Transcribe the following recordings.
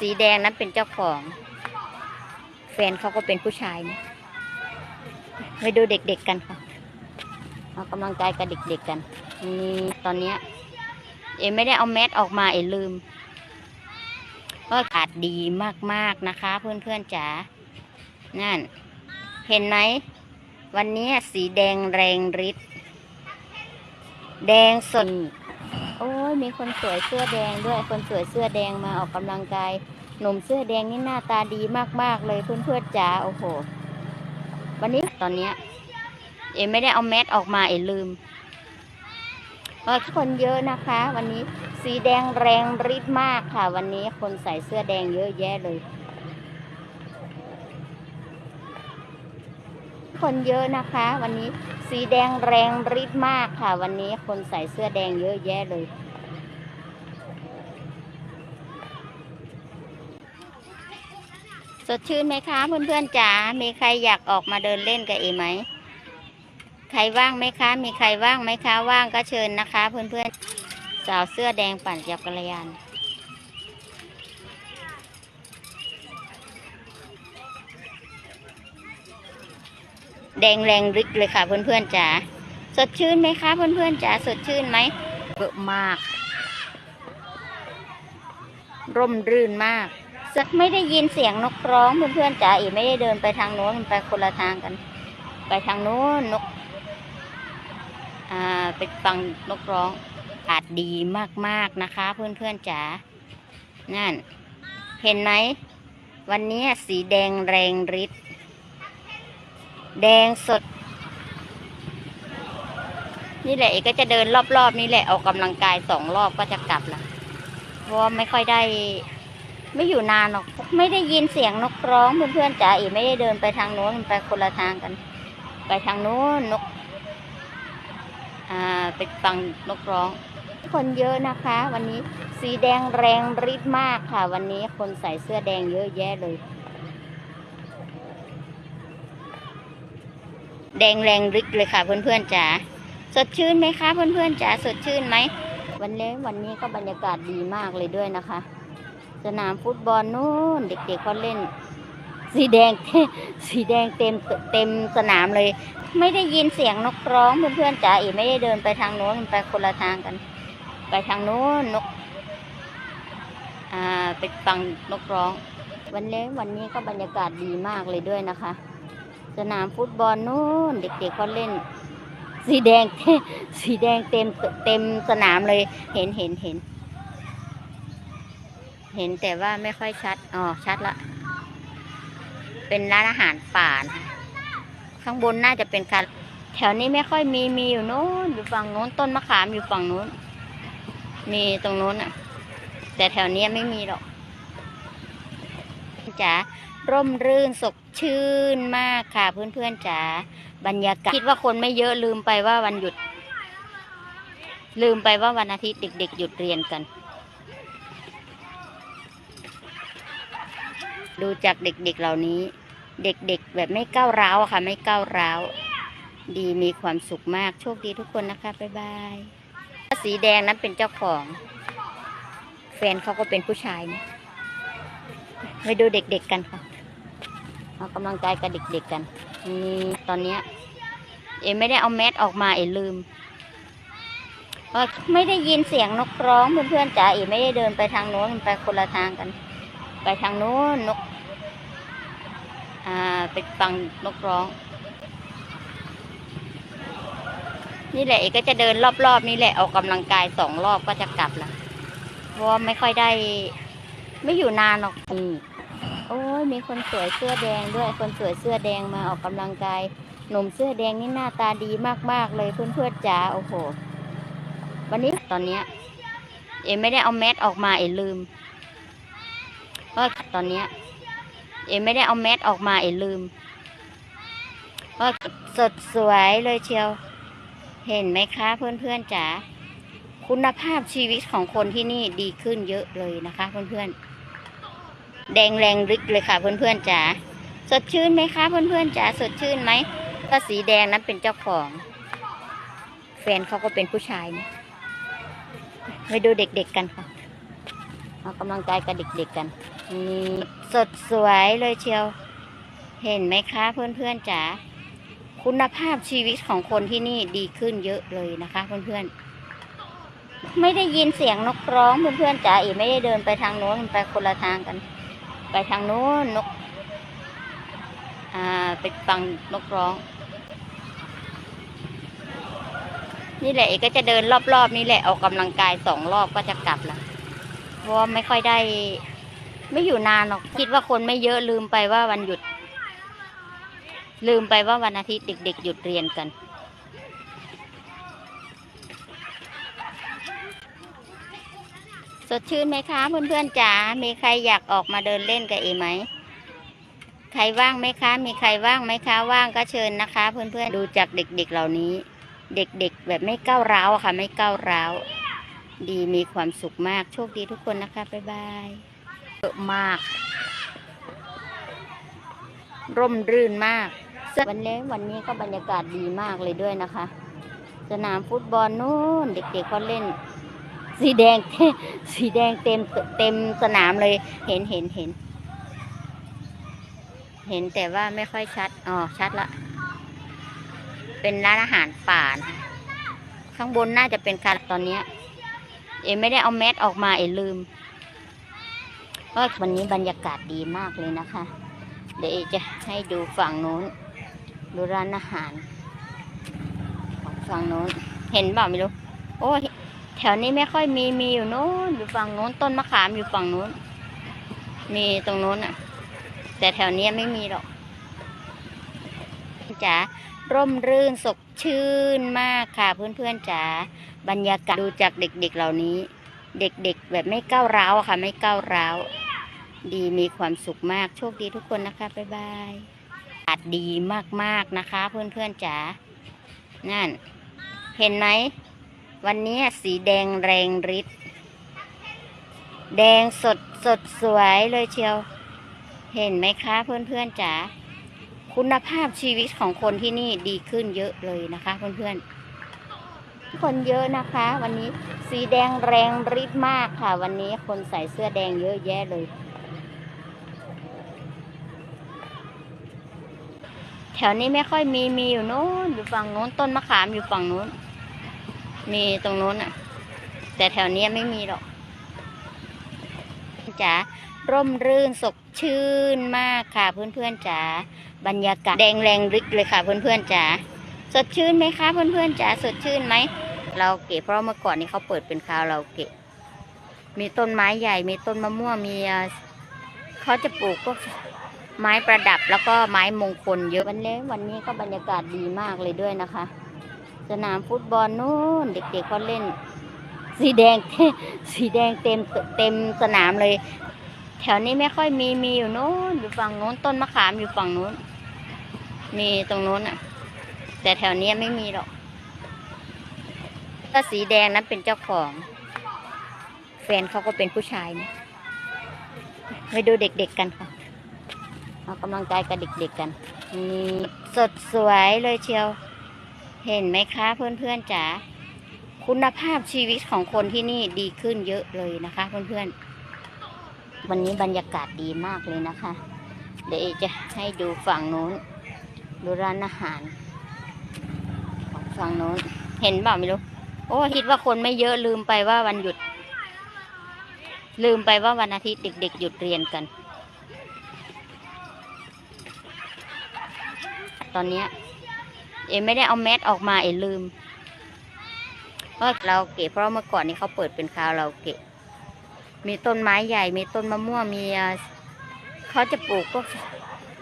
สีแดงนั้นเป็นเจ้าของ แฟนเขาก็เป็นผู้ชายนะไปดูเด็กๆกันค่ะออกกำลังกายกับเด็กๆกันนี่ตอนเนี้ย เอไม่ได้เอาแมสออกมาเอลืมก็อากาศดีมากๆนะคะ เพื่อนๆจ๋านั่น เห็นไหมวันนี้สีแดงแรงฤทธิ์แดงสด โอ้ยมีคนสวยเสื้อแดงด้วย คนสวยเสื้อแดงมาออกกำลังกาย หนุ่มเสื้อแดงนี่หน้าตาดีมากๆเลยเพื่อนๆจ๋า โอ้โห วันนี้ตอนเนี้ยเอไม่ได้เอาแมสออกมาเอลืมเออคนเยอะนะคะ วันนี้สีแดงแรงฤทธิ์มากค่ะ วันนี้คนใส่เสื้อแดงเยอะแยะเลย คนเยอะนะคะ วันนี้สีแดงแรงฤทธิ์มากค่ะ วันนี้คนใส่เสื้อแดงเยอะแยะเลย สดชื่นไหมคะเพื่อนๆจ๋ามีใครอยากออกมาเดินเล่นกับเอไหมใครว่างไหมคะ มีใครว่างไหมคะ ว่างก็เชิญนะคะ เพื่อนๆ สาวเสื้อแดงปั่นจักรยาน แดงแรงริกเลยค่ะเพื่อนๆจ๋าสดชื่นไหมคะ เพื่อนๆจ๋าสดชื่นไหมเยอะมาก ร่มรื่นมากสักไม่ได้ยินเสียงนกร้องเพื่อนๆจ๋าอีไม่ได้เดินไปทางโน้นไปคนละทางกัน ไปทางโน้นนก อ่าไปฟังนกร้องอากาศดีมากๆนะคะ เพื่อนๆจ๋านั่น เห็นไหมวันนี้สีแดงแรงฤทธิ์ แดงสด นี่แหละเอกก็จะเดินรอบๆนี่แหละออกกำลังกายสองรอบก็จะกลับละเพราะไม่ค่อยได้ ไม่อยู่นานหรอก ไม่ได้ยินเสียงนกร้องเพื่อนๆจ๋าเอกไม่ได้เดินไปทางโน้นไปคนละทางกัน ไปทางโน้นนก อ่าไปฟังนกร้อง คนเยอะนะคะ วันนี้สีแดงแรงฤทธิ์มากค่ะ วันนี้คนใส่เสื้อแดงเยอะแยะเลย แดงแรงฤทธิ์เลยค่ะเพื่อนๆจ๋าสดชื่นไหมคะเพื่อนๆจ๋าสดชื่นไหมวันนี้วันนี้ก็บรรยากาศดีมากเลยด้วยนะคะ สนามฟุตบอลนู่นเด็กๆเขาเล่น สีแดงสีแดงเต็มเต็มสนามเลย ไม่ได้ยินเสียงนกร้องเพื่อนๆจ๋าอีไม่ได้เดินไปทางโน้นไปคนละทางกัน ไปทางโน้นนกอ่าไปฟังนกร้อง วันนี้วันนี้ก็บรรยากาศดีมากเลยด้วยนะคะ สนามฟุตบอลนู่น เด็กๆเขาเล่น สีแดงสีแดงเต็มเต็มสนามเลยเห็นเห็นเห็น เห็นแต่ว่าไม่ค่อยชัดอ๋อชัดละ เป็นร้านอาหารป่านะข้างบนน่าจะเป็นการแถวนี้ไม่ค่อยมีมีอยู่โน้นอยู่ฝั่งโน้นต้นมะขามอยู่ฝั่งโน้น มีตรงโน้นอะ แต่แถวนี้ไม่มีหรอกจ๋า ร่มรื่นสดชื่นมากค่ะเพื่อนๆจ๋าบรรยากาศคิดว่าคนไม่เยอะลืมไปว่าวันหยุด ลืมไปว่าวันอาทิตย์เด็ก ๆ หยุดเรียนกัน ดูจากเด็กๆเหล่านี้ เด็กๆ แบบไม่ก้าวร้าวค่ะ ไม่ก้าวร้าวดีมีความสุขมากโชคดีทุกคนนะคะบ๊ายบายสีแดงนั้นเป็นเจ้าของ แฟนเขาก็เป็นผู้ชายนะไปดูเด็กๆกันค่ะ ออกกำลังกายกับเด็กๆกันนี่ตอนเนี้ยเอไม่ได้เอาแมสออกมาเอลืมเออไม่ได้ยินเสียงนกร้องเพื่อนๆจ๋าเอไม่ได้เดินไปทางโน้นไปคนละทางกัน ไปทางโน้นนก อ่าไปฟังนกร้อง นี่แหละเอกก็จะเดินรอบๆนี่แหละออกกำลังกายสองรอบก็จะกลับละเพราะไม่ค่อยได้ ไม่อยู่นานหรอกนี่ ยมีคนสวยเสื้อแดงด้วย คนสวยเสื้อแดงมาออกกำลังกาย หนุ่มเสื้อแดงนี่หน้าตาดีมากๆเลยเพื่อนๆจ๋า โอ้โห วันนี้ตอนเนี้ย เอไม่ได้เอาแมสออกมาเอลืมเพราะตอนเนี้ย เอไม่ได้เอาแมสออกมาเอลืมเพราะสดสวยเลยเชียว เห็นไหมคะเพื่อนๆจ๋า คุณภาพชีวิตของคนที่นี่ดีขึ้นเยอะเลยนะคะ เพื่อนๆ แดงแรงฤทธิ์เลยค่ะเพื่อนๆจ๋าสดชื่นไหมคะเพื่อนๆจ๋าสดชื่นไหมก็สีแดงนั้นเป็นเจ้าของ แฟนเขาก็เป็นผู้ชายนะไปดูเด็กๆกันค่ะออกกำลังกายกับเด็กๆกันนี่สดสวยเลยเชียว เห็นไหมคะเพื่อนๆจ๋าคุณภาพชีวิตของคนที่นี่ดีขึ้นเยอะเลยนะคะเพื่อนๆ ไม่ได้ยินเสียงนกร้องเพื่อนๆจ๋าอีไม่ได้เดินไปทางโน้นไปคนละทางกัน ไปทางโน้นนก อ่าไปฟังนกร้อง นี่แหละเอกก็จะเดินรอบๆนี่แหละออกกำลังกายสองรอบก็จะกลับละเพราะว่าไม่ค่อยได้ ไม่อยู่นานหรอก คิดว่าคนไม่เยอะลืมไปว่าวันหยุด ลืมไปว่าวันอาทิตย์เด็กๆหยุดเรียนกัน สดชื่นไหมคะเพื่อนๆจ๋า มีใครอยากออกมาเดินเล่นกับเอไหม ใครว่างไหมคะ มีใครว่างไหมคะ ว่างก็เชิญนะคะ เพื่อนๆ ดูจากเด็กๆเหล่านี้ เด็กๆ แบบไม่ก้าวร้าวอะค่ะ ไม่ก้าวร้าว ดีมีความสุขมาก โชคดีทุกคนนะคะ บ๊ายบายเยอะมาก ร่มรื่นมาก วันนี้วันนี้ก็บรรยากาศดีมากเลยด้วยนะคะ สนามฟุตบอลนู่นเด็กๆเขาเล่น สีแดง สีแดงเต็มเต็มสนามเลย เห็นเห็นเห็น เห็นแต่ว่าไม่ค่อยชัด อ๋อ ชัดละ เป็นร้านอาหารป่านะข้างบนน่าจะเป็นคาตอนเนี้ยเอไม่ได้เอาแมสออกมาเอลืมก็วันนี้บรรยากาศดีมากเลยนะคะ เดี๋ยวเอจะให้ดูฝั่งโน้น ดูร้านอาหารของฝั่งโน้น เห็นเปล่าไม่รู้ โอ้ แถวนี้ไม่ค่อยมีมีอยู่โน้นอยู่ฝั่งโน้นต้นมะขามอยู่ฝั่งโน้น มีตรงโน้นอะ แต่แถวเนี้ยไม่มีหรอกจ๋าร่มรื่นสดชื่นมากค่ะเพื่อนๆจ๋าบรรยากาศดูจากเด็กๆเหล่านี้ เด็กๆ แบบไม่ก้าวร้าวค่ะ ไม่ก้าวร้าวดีมีความสุขมากโชคดีทุกคนนะคะบ๊ายบายอากาศดีมากๆนะคะ เพื่อนๆจ๋านั่น เห็นไหม วันนี้สีแดงแรงฤทธิ์แดงสดสดสวยเลยเชียว เห็นไหมคะเพื่อนๆจ๋าคุณภาพชีวิตของคนที่นี่ดีขึ้นเยอะเลยนะคะ เพื่อนๆ คนเยอะนะคะ วันนี้สีแดงแรงฤทธิ์มากค่ะ วันนี้คนใส่เสื้อแดงเยอะแยะเลย แถวนี้ไม่ค่อยมีมีอยู่โน้นอยู่ฝั่งโน้นต้นมะขามอยู่ฝั่งโน้น มีตรงโน้นอะ แต่แถวเนี้ยไม่มีหรอกจ๋าร่มรื่นสดชื่นมากค่ะเพื่อนๆจ๋าบรรยากาศแดงแรงริกเลยค่ะเพื่อนๆจ๋าสดชื่นไหมคะเพื่อนๆจ๋าสดชื่นไหมเราเก็บเพราะเมื่อก่อนนี้เขาเปิดเป็นคาวเราเก็บมีต้นไม้ใหญ่ มีต้นมะม่วงมีเอ่อเขาจะปลูกพวกไม้ประดับแล้วก็ไม้มงคลเยอะวันนี้วันนี้ก็บรรยากาศดีมากเลยด้วยนะคะ สนามฟุตบอลนู่นเด็กๆเขาเล่น สีแดง สีแดงเต็มเต็มสนามเลย แถวนี้ไม่ค่อยมีมีอยู่โน้นอยู่ฝั่งโน้นต้นมะขามอยู่ฝั่งโน้น มีตรงโน้นอะ แต่แถวนี้ไม่มีหรอกก็สีแดงนั้นเป็นเจ้าของ แฟนเขาก็เป็นผู้ชายนะไปดูเด็กๆกันค่ะออกกำลังกายกับเด็กๆกันมีสดสวยเลยเชียว เห็นไหมคะเพื่อนๆจ๋าคุณภาพชีวิตของคนที่นี่ดีขึ้นเยอะเลยนะคะ เพื่อนๆ วันนี้บรรยากาศดีมากเลยนะคะ เดี๋ยวจะให้ดูฝั่งโน้น ดูร้านอาหารของฝั่งโน้น เห็นเปล่าไม่รู้ โอ้คิดว่าคนไม่เยอะลืมไปว่าวันหยุด ลืมไปว่าวันอาทิตย์เด็กๆหยุดเรียนกัน ตอนนี้ เอไม่ได้เอาแมสออกมาเอลืมเพราะเราเก็บเพราะเมื่อก่อนนี้เขาเปิดเป็นคาวเราเก็บมีต้นไม้ใหญ่ มีต้นมะม่วงมีเขาจะปลูกพวก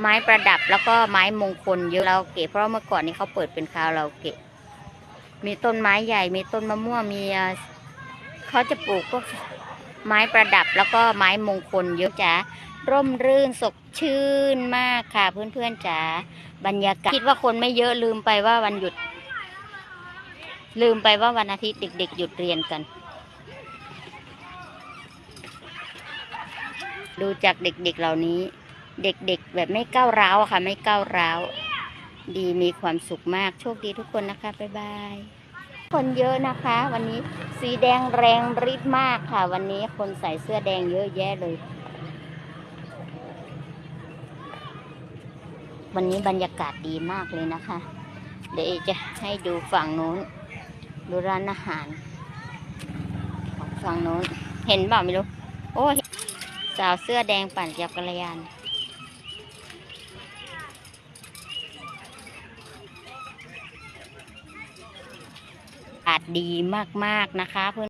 ไม้ประดับแล้วก็ไม้มงคลเยอะเราเก็บเพราะเมื่อก่อนนี้เขาเปิดเป็นคาวเราเก็บมีต้นไม้ใหญ่ มีต้นมะม่วงมีเอ่อเขาจะปลูกพวกไม้ประดับแล้วก็ไม้มงคลเยอะจ้าร่มรื่นสดชื่นมากค่ะเพื่อนๆจ๋า บรรยากาศคิดว่าคนไม่เยอะลืมไปว่าวันหยุด ลืมไปว่าวันอาทิตย์เด็ก ๆ หยุดเรียนกัน ดูจากเด็ก ๆเหล่านี้ เด็ก ๆ แบบไม่ก้าวร้าวอะค่ะ ไม่ก้าวร้าว ดีมีความสุขมากโชคดีทุกคนนะคะบ๊ายบายคนเยอะนะคะ วันนี้สีแดงแรงฤทธิ์มากค่ะ วันนี้คนใส่เสื้อแดงเยอะแยะเลย วันนี้บรรยากาศดีมากเลยนะคะ เดี๋ยวจะให้ดูฝั่งโน้น ดูร้านอาหารของฝั่งโน้น เห็นเปล่าไม่รู้ โอ้สาวเสื้อแดงปั่นจักรยานอากาศดีมาก ๆ นะคะเพื่อน